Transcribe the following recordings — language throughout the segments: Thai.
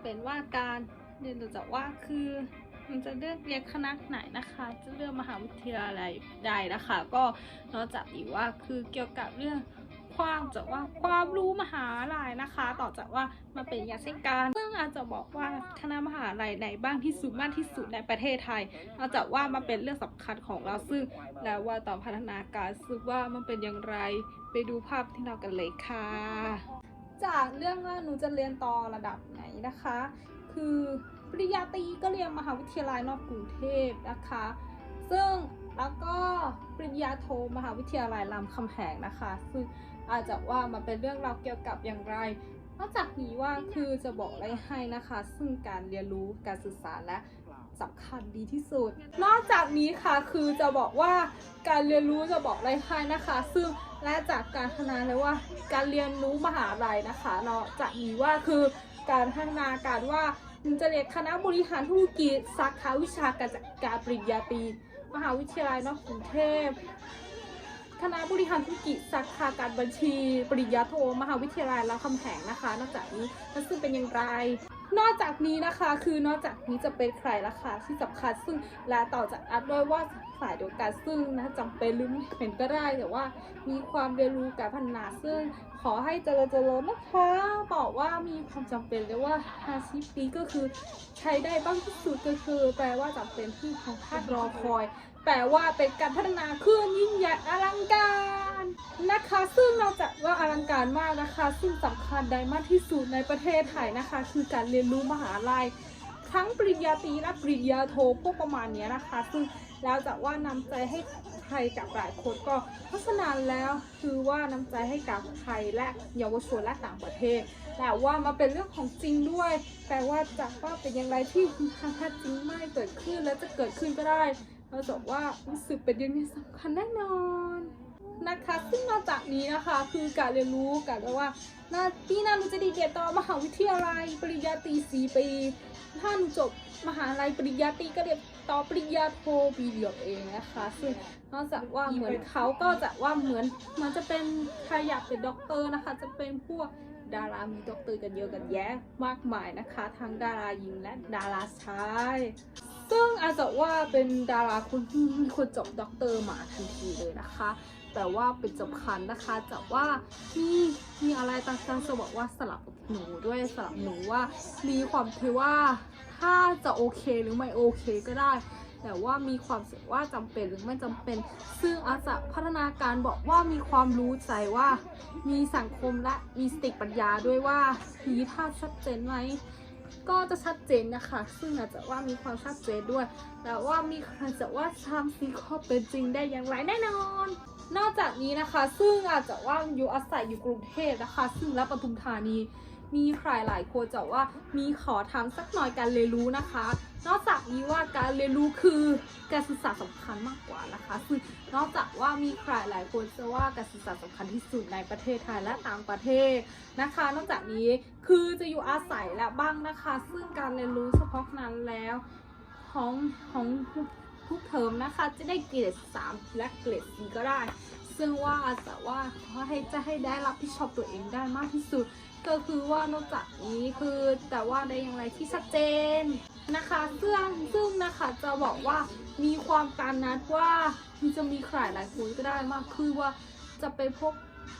เป็นว่าการียนจะว่าคือมันจะเลือกเรียนคณะไหนนะคะ จะเลือกมหาวิทยาลัยใดนะคะ ก็นอกจากอีกว่าคือเกี่ยวกับเรื่องความจะว่าความรู้มหาลัยนะคะ ต่อจากว่ามันเป็นยาเส้นการซึ่งอาจจะบอกว่าคณะมหาลัยไหนบ้างที่สุดมากที่สุดในประเทศไทยนอกจากว่ามันเป็นเรื่องสำคัญของเราซึ่งแล้วว่าต่อพัฒนาการซึ่งว่ามันเป็นอย่างไรไปดูภาพที่เรากันเลยค่ะ จากเรื่องว่าหนูจะเรียนต่อระดับไหนนะคะ คือปริญญาตรีก็เรียนมหาวิทยาลัยนอกกรุงเทพนะคะ ซึ่งแล้วก็ปริญญาโทมหาวิทยาลัยรามคำแหงนะคะซึ่งอาจจะว่ามันเป็นเรื่องราวเกี่ยวกับอย่างไรนอกจากนี้ว่าคือจะบอกอะไรให้นะคะ ซึ่งการเรียนรู้การสื่อสารและ สำคัญดีที่สุด นอกจากนี้ค่ะคือจะบอกว่าการเรียนรู้จะบอกอะไรให้นะคะ ซึ่งและจากการพัฒนาเลยว่า การเรียนรู้มหาลัยนะคะเนาะจะมีว่าคือการพัฒนาการว่าจะเรียนคณะบริหารธุรกิจสาขาวิชาการจัดการปริญญาตรีมหาวิทยาลัยนอกกรุงเทพ คณะบริหารธุรกิจสาขาการบัญชี ปริญญาโท มหาวิทยาลัยรามคำแหงนะคะ นอกจากนี้แล้วซึ่งเป็นอย่างไร นอกจากนี้นะคะ คือนอกจากนี้จะเป็นใครล่ะคะที่สำคัญซึ่งและต่อจากอัดด้วยว่าสายเดียวกันซึ่งนะจำเป็นหรือไม่เป็นก็ได้แต่ว่า มีความเรียนรู้การพัฒนาซึ่งขอให้เจริญเจริญนะคะบอกว่ามีความจำเป็นเลยว่าอาชีพนี้ก็คือใช้ได้บ้างที่สุดก็คือ แปลว่าจำเป็นที่ของภาครอคอย แปลว่าเป็นการพัฒนาเครื่องยิ่งใหญ่อลังการนะคะ ซึ่งนอกจากว่าอลังการมากนะคะ ซึ่งสำคัญได้มากที่สุดในประเทศไทยนะคะ คือการเรียนรู้มหาลัย ทั้งปริญญาตรีและปริญญาโทพวกประมาณนี้นะคะ ซึ่งแล้วจะว่านำใจให้ใครกับหลายคนก็เพราะฉะนั้นแล้วคือว่าน้ำใจให้กับไทยและเยาวชนและต่างประเทศ แต่ว่ามาเป็นเรื่องของจริงด้วย แปลว่าจะว่าเป็นอย่างไรที่ทางแท้จริงไม่เกิดขึ้นและจะเกิดขึ้นก็ได้ เราจะว่ารู้สึกเป็นยังไงสำคัญแน่นอนนะคะซึ่งนอกจากนี้นะคะ คือการเรียนรู้กันว่าหน้าปีหน้าหนูจะดีเรียนต่อมหาวิทยาลัย ปริญญาตรีสี่ปีถ้าหนูจบมหาลัยปริญญาตรีก็เรียนต่อปริญญาโทปีเดียวเองนะคะซึ่งนอกจากว่าเหมือนเขาก็จะว่าเหมือนมันจะเป็นใครอยากเป็นด็อกเตอร์นะคะ จะเป็นพวกดารามีด็อกเตอร์กันเยอะกันแยะมากมายนะคะ ทั้งดาราหญิงและดาราชายซึ่ง อาจจะว่าเป็นดาราคนที่มีคนจบด็อกเตอร์มาทันทีเลยนะคะ แต่ว่าเป็นสำคัญนะคะจะว่ามีมีอะไรต่างๆจะบอกว่าสลับหนูด้วยสลับหนูว่ามีความที่ว่าถ้าจะโอเคหรือไม่โอเคก็ได้ แต่ว่ามีความสึกว่าจำเป็นหรือไม่จำเป็น ซึ่งอาจจะพัฒนาการบอกว่ามีความรู้ใจว่า มีสังคมและมีสติปัญญาด้วยว่ามีภาชัดเจนไหม ก็จะชัดเจนนะคะ ซึ่งอาจจะว่ามีความชัดเจนด้วย แต่ว่ามีใครจะว่าทำซีคอเป็นจริงได้อย่างไรแน่นอน นอกจากนี้นะคะ ซึ่งอาจจะว่าอยู่อาศัยอยู่กรุงเทพนะคะ ซึ่งและปทุมธานี มีใครหลายคนจะว่ามีขอทำสักหน่อยการเรียนรู้นะคะ นอกจากนี้ว่าการเรียนรู้คือการศึกษาสำคัญมากกว่านะคะซึ่งนอกจากว่ามีใครหลายคนจะว่าการศึกษาสำคัญที่สุดในประเทศไทยและต่างประเทศนะคะ นอกจากนี้คือจะอยู่อาศัยและบ้างนะคะ ซึ่งการเรียนรู้เฉพาะนั้นแล้วของของทุกเทอมนะคะ จะได้เกรด3และเกรด4ก็ได้ ซึ่งว่าอาจจะว่าขอให้จะให้ได้รับผิดชอบตัวเองได้มากที่สุด ก็คือว่านอกจากนี้คือแต่ว่าได้อย่างไรที่ชัดเจนนะคะซึ่งซึ่งนะคะจะบอกว่ามีความการนัดว่ามันจะมีใครหลายคนก็ได้มากคือว่าจะไปพบ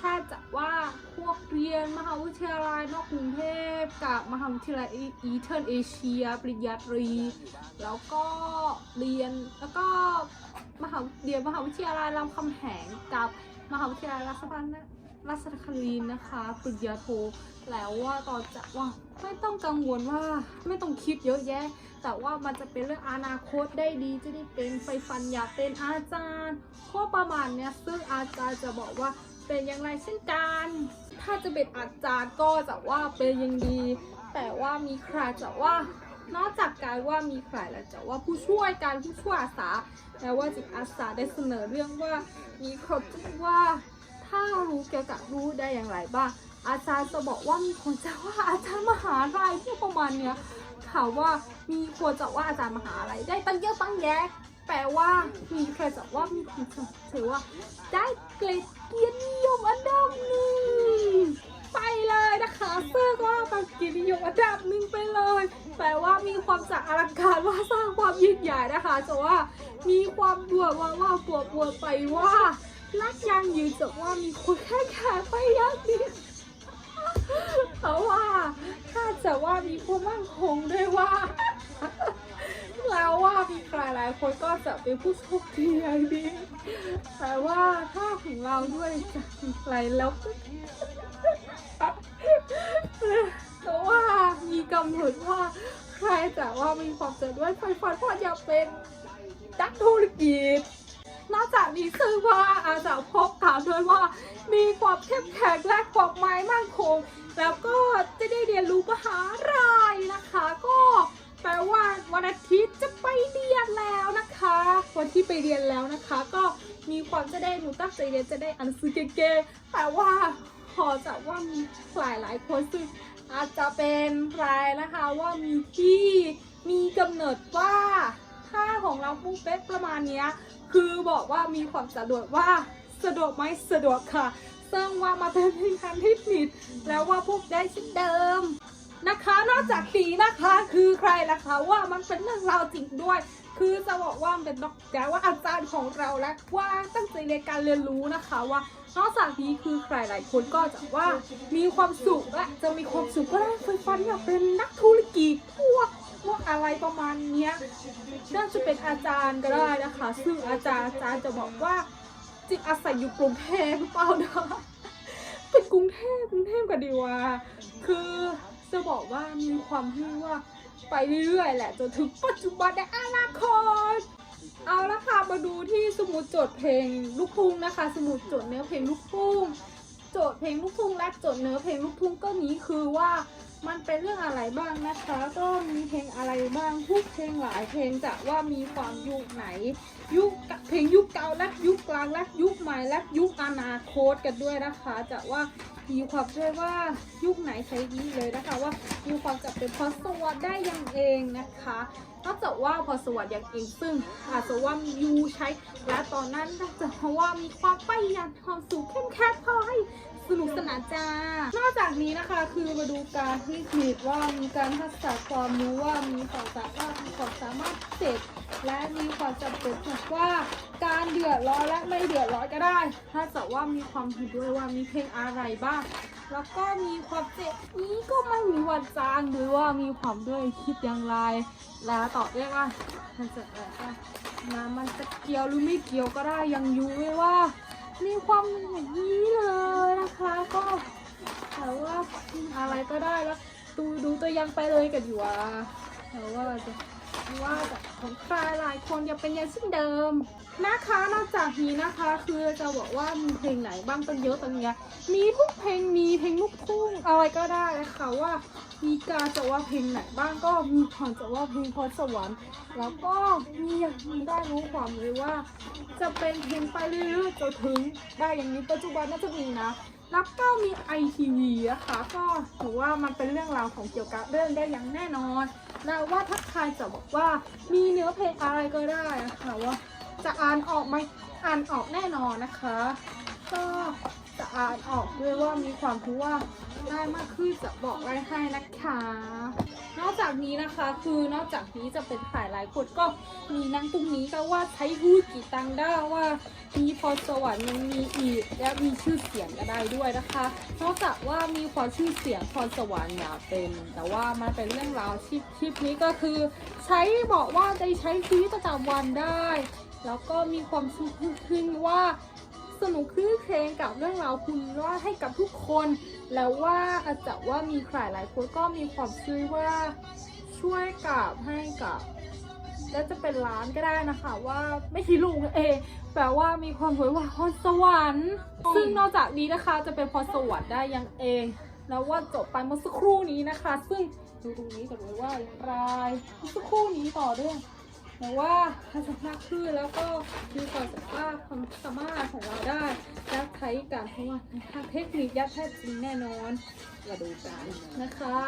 ถ้าจะว่าพวกเรียนมหาวิทยาลัยนอกกรุงเทพกับมหาวิทยาลัยอีเทิร์นเอเชียปริญญาตรี แล้วก็เรียนแล้วก็ มหาเรียนมหาวิทยาลัยรามคำแหงกับมหาวิทยาลัยราชภัฏราชคลีนนะคะปริญญาโทแล้วว่าตอนจะว่าไม่ต้องกังวลว่าไม่ต้องคิดเยอะแยะ แต่ว่ามันจะเป็นเรื่องอนาคตได้ดีจะได้เป็นไฟฟันอยากเป็นอาจารย์ข้อประมาณเนี้ยซึ่งอาจารย์จะบอกว่าเป็นอย่างไรเช่นกัน ถ้าจะเป็นอาจารย์ก็จะว่าเป็นอยังดี แต่ว่ามีใครจะว่า นอกจากการว่ามีใครแล้วจะว่าผู้ช่วยการผู้ช่วยอาสาแล้วว่าจิตอาสาได้เสนอเรื่องว่ามีคนว่า ถ้ารู้เกี่ยวกับรู้ได้อย่างไรบ้างอาจารย์จะบอกว่ามีคนจะว่าอาจารย์มหาลัยที่ประมาณเนี้ยข่าวว่ามีคนจะว่าอาจารย์มหาลัยได้ตั้งเยอะตั้งแยะแปลว่ามีใครจะว่ามีคนจะถือว่าได้เกรด แปลว่ามีความสะอาดการว่าสร้างความยิ่งใหญ่นะคะแต่ว่ามีความบวกว่าว่าบวกบวกไปว่ารักยังยืนจะว่ามีคนแค่แค่ไปยังนี้เพราะว่าถ้าจะว่ามีความมั่นคงด้วยว่า แล้วว่ามีใครหลายคนก็จะเป็นผู้โชคดีอย่างดีแต่ว่าถ้าของเราด้วยจะมีใครแล้วก็แต่ว่ามี กำหนดว่าใครแต่ว่ามีความเจด้วยไฟฟันเพราะอยากเป็นนักธุรกิจนอกจากนี้ซึ่งว่าอาจจะพบกล่าวด้วยว่า มีความเข้มแข็งและความหมายมั่นคง แล้วก็จะได้เรียนรู้มหาลัยนะคะ ก็แปลว่าวันอาทิตย์จะไปเรียนแล้วนะคะ วันที่ไปเรียนแล้วนะคะ ก็มีความจะได้หนูตั้งใจเรียนจะได้อ่านหนังสือเก่งๆแต่ว่าพอจะว่ามีหลายหลายคนซึ่ง อาจจะเป็นรายนะคะว่ามีที่มีกำเนิดว่าถ้าของเราปุ๊บเป๊ะประมาณนี้คือบอกว่ามีความสะดวกว่าสะดวกไหมสะดวกค่ะซึ่งว่ามาเป็นเพลงคันที่ผิดแล้วว่าพวกได้เช่นเดิมนะคะ นอกจากปีนะคะคือใครล่ะคะว่ามันเป็นเรื่องราวจริงด้วย คือจะบอกว่าเป็นนอกจากว่าอาจารย์ของเราและว่าตั้งใจในการเรียนรู้นะคะว่านอกจากนี้คือใครหลายคนก็จะว่ามีความสุขและจะมีความสุขก็ได้ไฟฟันอยากเป็นนักธุรกิจพวกพวกอะไรประมาณเนี้ยน่าจะเป็นอาจารย์ก็ได้นะคะ ซึ่งอาจารย์อาจารย์จะบอกว่าจิตอาศัยอยู่กรุงเทพหรือเปล่านะเป็นกรุงเทพกรุงเทพกันดีว่า คือจะบอกว่ามีความที่ว่า ไปเรื่อยๆแหละจนถึงปัจจุบันในอนาคตเอาละค่ะมาดูที่สมุดจดเพลงลูกทุ่งนะคะ สมุดจดเนื้อเพลงลูกทุ่งโจทย์เพลงลูกทุ่งและโจทย์เนื้อเพลงลูกทุ่งก็นี้คือว่า มันเป็นเรื่องอะไรบ้างนะคะ ก็มีเพลงอะไรบ้างทุกเพลงหลายเพลงจะว่ามีความยุคไหน ยุคเพลงยุคเก่าและยุคกลางและยุคใหม่และยุคอนาคตกันด้วยนะคะ จะว่ามีความด้วยว่ายุคไหนใช้ดีเลยนะคะว่ามีความจะเป็นพอสวรรค์ได้ยังเองนะคะนอกจากว่าพอสวัสดิ์อย่างเองซึ่งอาจจะว่ามียูใช้และตอนนั้นก็จะเพราะว่ามีความไปยันความสุขเข้มแข็งพอให้ สนุกสนานจ้า นอกจากนี้นะคะคือมาดูการที่ผิดว่ามีการทักษะความรู้ว่ามีความสามารถมีความสามารถพิเศษและมีความจำเป็นถูกว่าการเดือดร้อนและไม่เดือดร้อนก็ได้ ถ้าจะว่ามีความผิดด้วยว่ามีเพลงอะไรบ้าง แล้วก็มีความเจ็บนี้ก็ไม่มีวันจางหรือว่ามีความด้วยคิดอย่างไร แล้วตอบได้ว่ามันจะแบบว่าน้ำมันจะเกี่ยวหรือไม่เกี่ยวก็ได้ยังอยู่ไว้ว่า มีความอย่างนี้เลยนะคะ ก็แต่ว่าอะไรก็ได้แล้วดูดูตัวยังไปเลยกันอยู่อะ ว่าว่าจะว่าแต่ของใครหลายคนยังเป็นยังเช่นเดิมนะคะนอกจากนี้นะคะ คือจะบอกว่ามีเพลงไหนบ้างตั้งเยอะตั้งแยะมีทุกเพลงมีเพลงลูกทุ่งอะไรก็ได้นะคะว่ามีการจะว่าเพลงไหนบ้างก็มีความจะว่าเพลงพรสวรรค์แล้วก็มีอย่างมีได้รู้ความเลยว่า จะเป็นเพลงไปเรื่อยๆจนถึงได้อย่างนี้ปัจจุบันน่าจะมีนะ แล้วก็มีไอทีวีนะคะก็ถือว่ามันเป็นเรื่องราวของเกี่ยวกับเรื่องได้อย่างแน่นอนแล้วว่าถ้าใครจะบอกว่ามีเนื้อเพลงอะไรก็ได้นะคะว่าจะอ่านออกไหมอ่านออกแน่นอนนะคะ ก็ จะอ่านออกด้วยว่ามีความรู้ว่าได้มากขึ้นจะบอกไว้ให้นะคะ นอกจากนี้นะคะคือนอกจากนี้จะเป็นขายหลายคนก็มีนั่งตรงนี้ก็ว่าใช้ฮูกี่ตังได้ว่ามีพรสวรรค์ยังมีอีกและมีชื่อเสียงก็ได้ด้วยนะคะ นอกจากว่ามีความชื่อเสียงพรสวรรค์อย่าเป็น แต่ว่ามันเป็นเรื่องราวชีพคลิปนี้ก็คือ ใช้บอกว่าได้ใช้ชีวิตประจำวันได้ แล้วก็มีความสุขขึ้นว่า สนุกคลื่นเพลงกับเรื่องราวคุณว่าให้กับทุกคน แล้วว่าอาจจะว่ามีใครหลายคนก็มีความช่วยว่าช่วยกับให้กับ แล้วจะเป็นร้านก็ได้นะคะว่าไม่ใช่ลุงเองแปลว่ามีความหวยว่าพรสวรรค์ ซึ่งนอกจากนี้นะคะจะเป็นพรสวรรค์ได้ยังเอง แล้วว่าจบไปเมื่อสักครู่นี้นะคะ ซึ่งดูตรงนี้ก่อนเลยว่าอย่างไรเมื่อสักครู่นี้ต่อด้วย แต่ว่าภาษามากขึ้นแล้วก็มีความสามารถความสามารถของเราได้และใช้การเพราะว่าในทางเทคนิคยัดแท้จริงแน่นอนมาดูกันนะคะ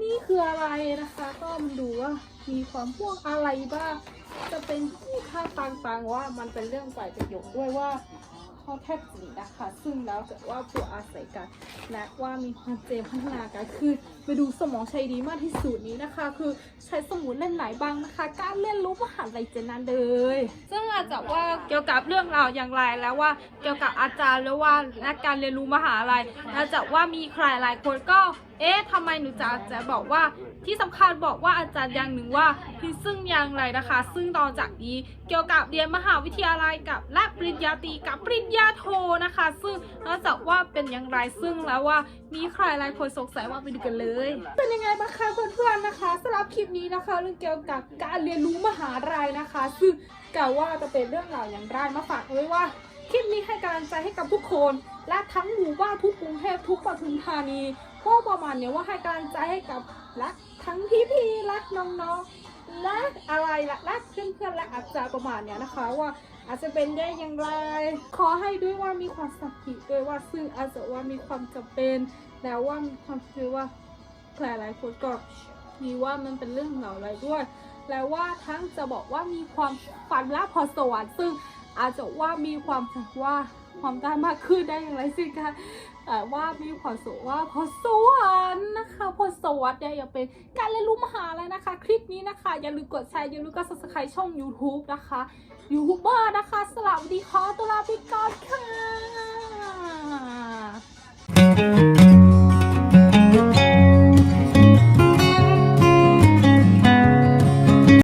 นี่คืออะไรนะคะ ก็มันดูว่ามีความพวกอะไรบ้างจะเป็นที่ค่าต่างๆว่ามันเป็นเรื่องฝ่ายประโยชน์ด้วยว่า ข้อเท็จริงนะคะ ซึ่งแล้วแต่ว่าผู้อาศัยกัน และว่ามีความเจมพัฒนาการคือไปดูสมองใช้ดีมากที่สุดนี้นะคะ คือใช้สมุดเล่นไหนบ้างนะคะการเรียนรู้มหาลัยเจนนั้นเลย ซึ่งอาจจะว่าเกี่ยวกับเรื่องราวอย่างไรแล้วว่าเกี่ยวกับอาจารย์หรือว่านักการเรียนรู้มหาลัยอาจจะว่ามีใครหลายคนก็เอ๊ะทำไมหนูจะจะบอกว่า ที่สำคัญบอกว่าอาจารย์อย่างหนึ่งว่าคือซึ่งอย่างไรนะคะ ซึ่งตอนจากนี้เกี่ยวกับเรียนมหาวิทยาลัยกับและปริญญาตรีกับปริญญาโทนะคะ ซึ่งนอกจากว่าเป็นอย่างไรซึ่งแล้วว่ามีใครหลายคนสงสัยว่าไปดูกันเลย เป็นยังไงบ้างคะเพื่อนๆนะคะสำหรับคลิปนี้นะคะ เรื่องเกี่ยวกับการเรียนรู้มหาลัยนะคะ ซึ่งกล่าวว่าจะเป็นเรื่องราวอย่างไรมาฝากไว้ว่าคลิปนี้ให้กำลังใจให้กับทุกคน และทั้งหมู่บ้านทุกกรุงเทพทุกปทุมธานีก็ประมาณเนี้ยว่าให้กำลังใจให้กับและ ทั้งพี่ๆและน้องๆและอะไรละและเพื่อนๆและอาจารย์ประมาณเนี้ยนะคะ ว่าอาจจะเป็นได้อย่างไร ขอให้ด้วยว่ามีความสัมพันธ์ด้วยว่าซึ่งอาจจะว่ามีความจำเป็นแล้วว่ามีความเชื่อว่าหลายๆคนก็มีว่ามันเป็นเรื่องเหล่าอะไรด้วย แล้วว่าทั้งจะบอกว่ามีความฝันและพรสวรรค์ซึ่งอาจจะว่ามีความว่า ความได้มากขึ้นได้อย่างไรสิคะแต่ว่ามีความสุขว่าพอสวรรค์นะคะพอสวรรค์เนี่ยย่าเป็นการเรียนรู้มหาลัยนะคะ คลิปนี้นะคะ อย่าลืมกดแชร์อย่าลืมกด subscribe ช่อง YouTube นะคะยูทูบเบอร์นะคะสลับดีคอตุลาพิกอนค่ะ